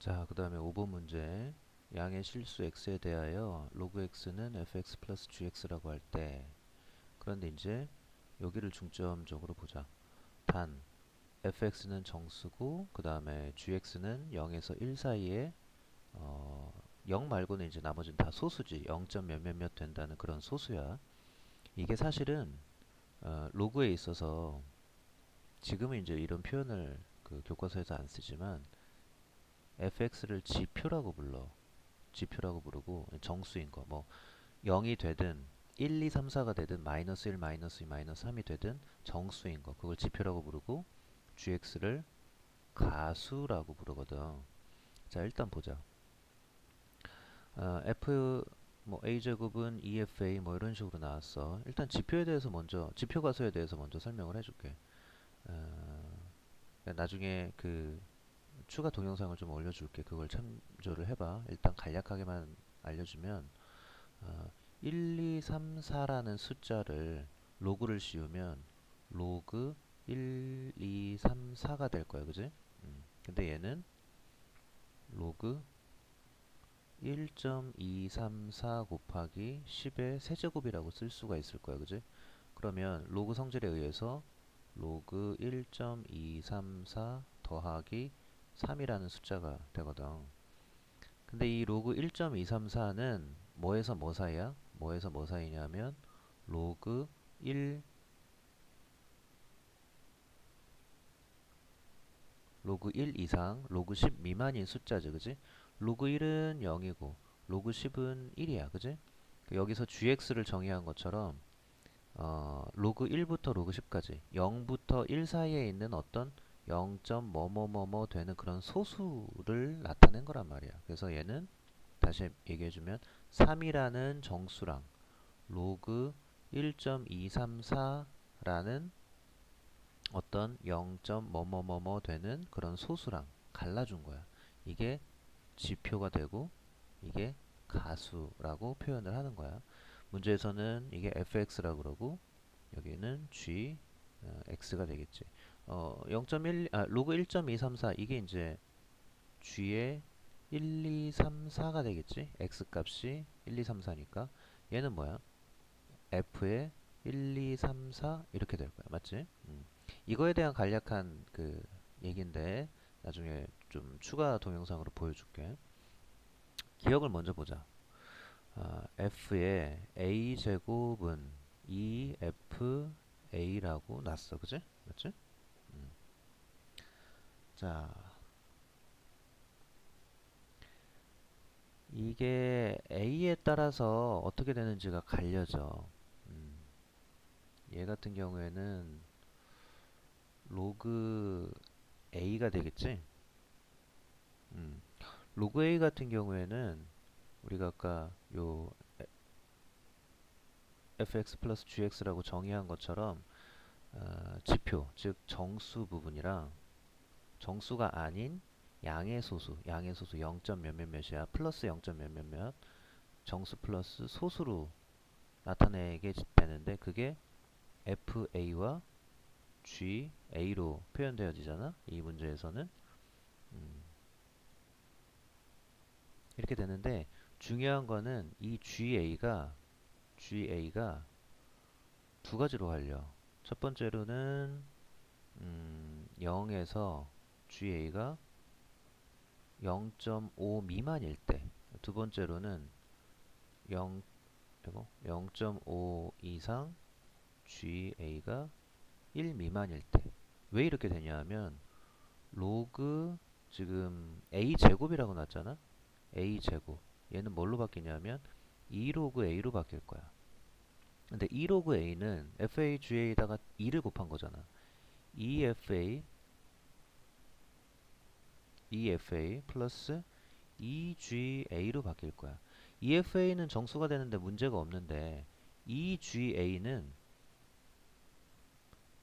자, 그 다음에 5번 문제. 양의 실수 x에 대하여 로그 x는 fx 플러스 gx라고 할 때, 그런데 이제 여기를 중점적으로 보자. 단, fx는 정수고, 그 다음에 gx는 0에서 1 사이에, 어, 0 말고는 이제 나머지는 다 소수지. 0. 몇 몇몇 된다는 그런 소수야. 이게 사실은, 어, 로그에 있어서, 지금은 이제 이런 표현을 그 교과서에서 안 쓰지만, fx를 지표라고 불러. 지표라고 부르고 정수인 거. 뭐 0이 되든 1, 2, 3, 4가 되든 마이너스 1, 마이너스 2, 마이너스 3이 되든 정수인 거. 그걸 지표라고 부르고 gx를 가수라고 부르거든. 자, 일단 보자. 어, f 뭐 a 제곱은 EFA 뭐 이런 식으로 나왔어. 일단 지표에 대해서 먼저 지표 가수에 대해서 먼저 설명을 해줄게. 어, 나중에 그 추가 동영상을 좀 올려줄게. 그걸 참조를 해봐. 일단 간략하게만 알려주면 어, 1, 2, 3, 4라는 숫자를 로그를 씌우면 로그 1, 2, 3, 4가 될 거야. 그지? 음. 근데 얘는 로그 1.234 곱하기 10의 세제곱이라고 쓸 수가 있을 거야. 그지? 그러면 로그 성질에 의해서 로그 1.234 더하기 3이라는 숫자가 되거든. 근데 이 로그 1.234는 뭐에서 뭐 사이야? 뭐에서 뭐 사이냐면 로그 1 로그 1 이상, 로그 10 미만인 숫자지, 그지? 로그 1은 0이고, 로그 10은 1이야, 그지? 여기서 gx를 정의한 것처럼, 어, 로그 1부터 로그 10까지, 0부터 1 사이에 있는 어떤 0. 뭐뭐뭐뭐 되는 그런 소수를 나타낸 거란 말이야. 그래서 얘는 다시 얘기해주면 3이라는 정수랑 로그 1.234라는 어떤 0. 뭐뭐뭐뭐 되는 그런 소수랑 갈라준 거야. 이게 지표가 되고 이게 가수라고 표현을 하는 거야. 문제에서는 이게 fx라고 그러고 여기는 g 어, x가 되겠지. 어, 0.1 아, 로그 1.234 이게 이제 g의 1, 2, 3, 4가 되겠지? x 값이 1, 2, 3, 4니까 얘는 뭐야? f의 1, 2, 3, 4 이렇게 될 거야. 맞지? 음. 이거에 대한 간략한 그 얘기인데 나중에 좀 추가 동영상으로 보여줄게. 기억을 먼저 보자. 아, f의 a 제곱은 2fa라고 났어. 그지? 맞지? 자, 이게 A에 따라서 어떻게 되는지가 갈려져. 음, 얘 같은 경우에는 로그 A가 되겠지? 음, 로그 A 같은 경우에는 우리가 아까 요 fx 플러스 gx라고 정의한 것처럼 어, 지표, 즉 정수 부분이랑 정수가 아닌 양의 소수, 양의 소수 0. 몇 몇 몇이야. 플러스 0. 몇 몇 몇. 정수 플러스 소수로 나타내게 되는데 그게 FA와 GA로 표현되어지잖아. 이 문제에서는 음. 이렇게 되는데 중요한 거는 이 GA가 GA가 두 가지로 갈려. 첫 번째로는 음, 0에서 GA가 0.5 미만일 때, 두 번째로는 0, 0.5 이상 GA가 1 미만일 때. 왜 이렇게 되냐면 로그 지금 A 제곱이라고 났잖아. A 제곱. 얘는 뭘로 바뀌냐면 2 로그 A로 바뀔 거야. 근데 2 로그 A는 FAGA에다가 2를 곱한 거잖아. EFA EFA 플러스 EGA로 바뀔 거야. EFA는 정수가 되는데 문제가 없는데 EGA는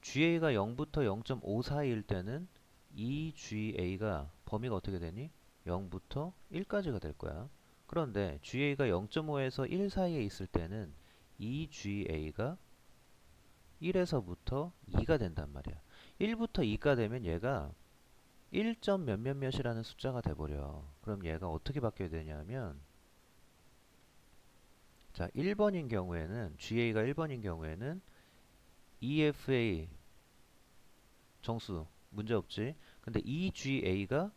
GA가 0부터 0.5 사이일 때는 EGA가 범위가 어떻게 되니? 0부터 1까지가 될 거야. 그런데 GA가 0.5에서 1 사이에 있을 때는 EGA가 1에서부터 2가 된단 말이야. 1부터 2가 되면 얘가 1점 몇몇 몇이라는 숫자가 돼버려. 그럼 얘가 어떻게 바뀌어야 되냐면 자 1번인 경우에는 GA가 1번인 경우에는 EFA 정수 문제 없지. 근데 EGA가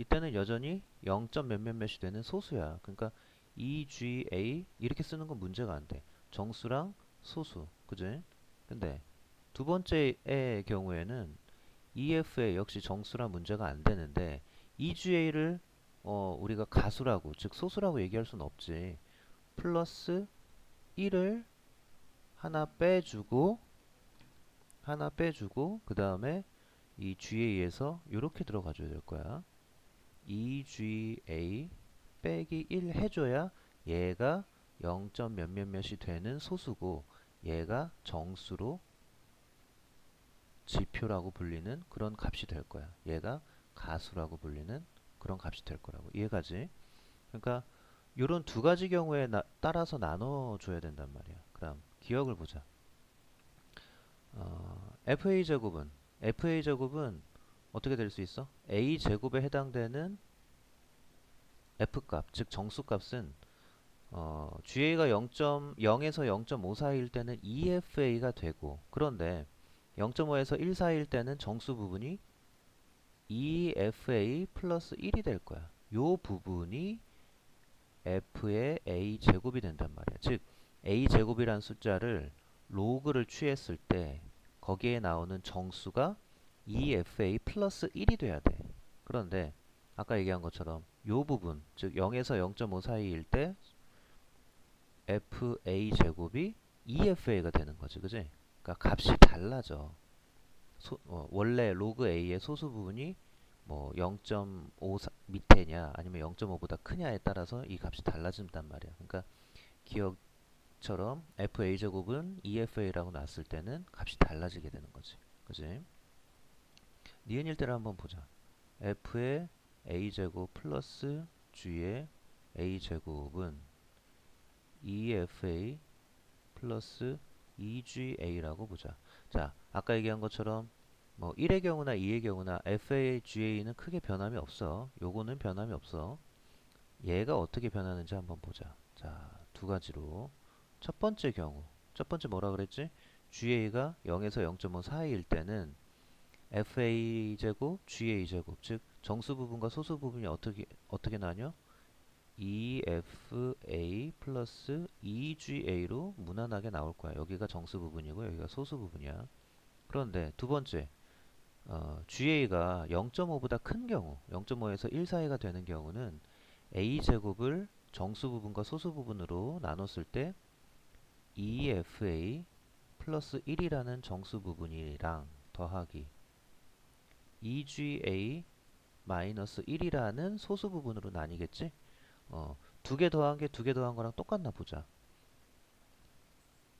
이때는 여전히 0점 몇몇 몇이 되는 소수야. 그러니까 EGA 이렇게 쓰는 건 문제가 안 돼. 정수랑 소수, 그지? 근데 두 번째의 경우에는 EFA 역시 정수랑 문제가 안 되는데 EGA를 어, 우리가 가수라고, 즉 소수라고 얘기할 수는 없지. 플러스 1을 하나 빼주고 하나 빼주고 그 다음에 이 GA에서 이렇게 들어가줘야 될 거야. EGA 빼기 1 해줘야 얘가 0. 몇몇 몇이 되는 소수고 얘가 정수로 지표라고 불리는 그런 값이 될 거야. 얘가 가수라고 불리는 그런 값이 될 거라고. 이해가지? 그러니까 이런 두 가지 경우에 나- 따라서 나눠줘야 된단 말이야. 그럼 기억을 보자. 어, FA 제곱은 FA 제곱은 어떻게 될 수 있어? A 제곱에 해당되는 F 값, 즉 정수 값은 어, GA가 0.0에서 0.5 사이일 때는 EFA가 되고 그런데 0.5에서 1 사이일 때는 정수 부분이 EFA 플러스 1이 될 거야. 요 부분이 F의 A 제곱이 된단 말이야. 즉 A 제곱이란 숫자를 로그를 취했을 때 거기에 나오는 정수가 EFA 플러스 1이 돼야 돼. 그런데 아까 얘기한 것처럼 요 부분, 즉 0에서 0.5 사이일 때 FA 제곱이 EFA가 되는 거지, 그지? 그러니까 값이 달라져. 소, 어, 원래 로그 A의 소수 부분이 뭐 0.5 밑에냐 아니면 0.5보다 크냐에 따라서 이 값이 달라진단 말이야. 그러니까 기억처럼 FA 제곱은 EFA라고 놨을 때는 값이 달라지게 되는 거지. 그지? 니은일 때를 한번 보자. F의 A 제곱 플러스 G의 A 제곱은 EFA 플러스 EGA라고 보자. 자, 아까 얘기한 것처럼 뭐 1의 경우나 2의 경우나 FA, GA는 크게 변함이 없어. 요거는 변함이 없어. 얘가 어떻게 변하는지 한번 보자. 자, 두 가지로. 첫 번째 경우. 첫 번째 뭐라 그랬지? GA가 0에서 0.5 사이일 때는 FA 제곱, GA 제곱, 즉 정수 부분과 소수 부분이 어떻게 어떻게 나뉘어? EFA 플러스 EGA로 무난하게 나올 거야. 여기가 정수 부분이고 여기가 소수 부분이야. 그런데 두 번째, 어, GA가 0.5보다 큰 경우, 0.5에서 1 사이가 되는 경우는 A 제곱을 정수 부분과 소수 부분으로 나눴을 때 EFA 플러스 1이라는 정수 부분이랑 더하기 EGA 마이너스 1이라는 소수 부분으로 나뉘겠지? 어, 두 개 더한 게 두 개 더한 거랑 똑같나 보자.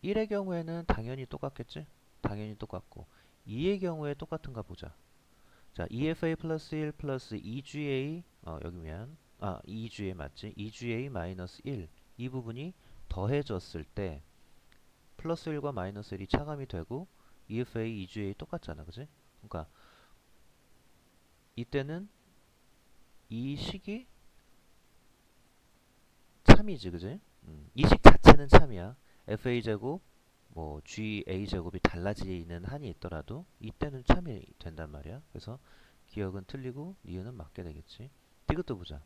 1의 경우에는 당연히 똑같겠지? 당연히 똑같고 2의 경우에 똑같은가 보자. 자, EFA 플러스 1 플러스 EGA 어, 여기면 아, EGA 맞지? EGA 마이너스 1 이 부분이 더해졌을 때 플러스 1과 마이너스 1이 차감이 되고 EFA, EGA 똑같잖아. 그지? 그러니까 이때는 이 식이 참이지, 그지? 음, 이식 자체는 참이야. FA 제곱, 뭐 GA 제곱이 달라지는 한이 있더라도 이때는 참이 된단 말이야. 그래서 기억은 틀리고 니은은 맞게 되겠지. 이것도 보자.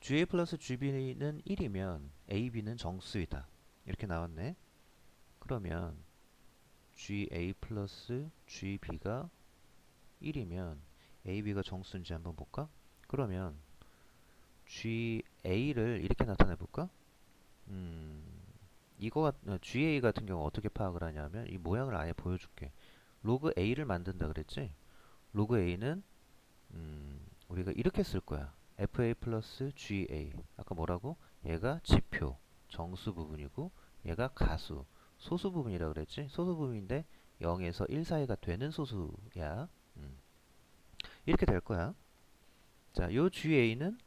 GA 플러스 GB는 1이면 AB는 정수이다. 이렇게 나왔네. 그러면 GA 플러스 GB가 1이면 AB가 정수인지 한번 볼까? 그러면 GA를 이렇게 나타내 볼까? 음, 이거 같, 어, GA 같은 경우 어떻게 파악을 하냐면 이 모양을 아예 보여줄게. 로그 A를 만든다 그랬지? 로그 A는 음, 우리가 이렇게 쓸 거야. FA 플러스 GA. 아까 뭐라고? 얘가 지표, 정수 부분이고 얘가 가수, 소수 부분이라 그랬지? 소수 부분인데 0에서 1 사이가 되는 소수야. 음. 이렇게 될 거야. 자, 요 GA는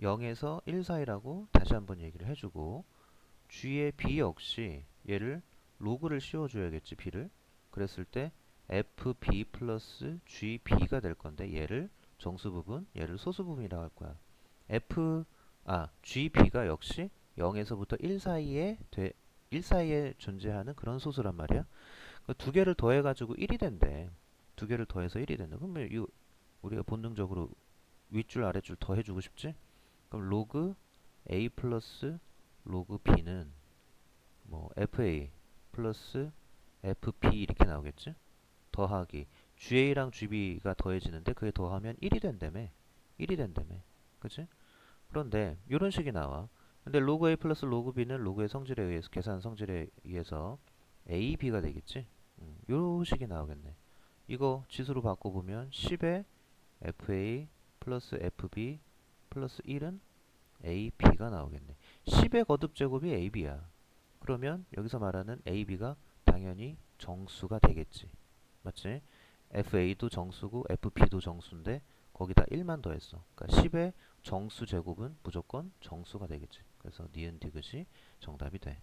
0에서 1 사이라고 다시 한번 얘기를 해주고 G의 B 역시 얘를 로그를 씌워줘야겠지 B를 그랬을 때 fb 플러스 gb가 될 건데 얘를 정수 부분, 얘를 소수 부분이라고 할 거야. f 아 gb가 역시 0에서부터 1 사이에 돼, 1 사이에 존재하는 그런 소수란 말이야. 그 두 개를 더해 가지고 1이 된대. 두 개를 더해서 1이 된다. 그러면 이 우리가 본능적으로 윗줄 아랫줄 더해 주고 싶지? 그럼 로그 a 플러스 로그 b는 뭐 fa 플러스 fp 이렇게 나오겠지? 더하기 GA랑 GB가 더해지는데 그게 더하면 1이 된다며 1이 된다며 그치? 그런데 이런 식이 나와 근데 로그 A 플러스 로그 B는 로그의 성질에 의해서 계산 성질에 의해서 A, B가 되겠지? 음, 요 식이 나오겠네 이거 지수로 바꿔보면 10에 FA 플러스 FB 플러스 1은 AB가 나오겠네 10의 거듭 제곱이 AB야 그러면 여기서 말하는 AB가 당연히 정수가 되겠지 맞지? FA도 정수고 FP도 정수인데 거기다 1만 더했어. 그러니까 10의 정수 제곱은 무조건 정수가 되겠지. 그래서 니은 디귿이 정답이 돼.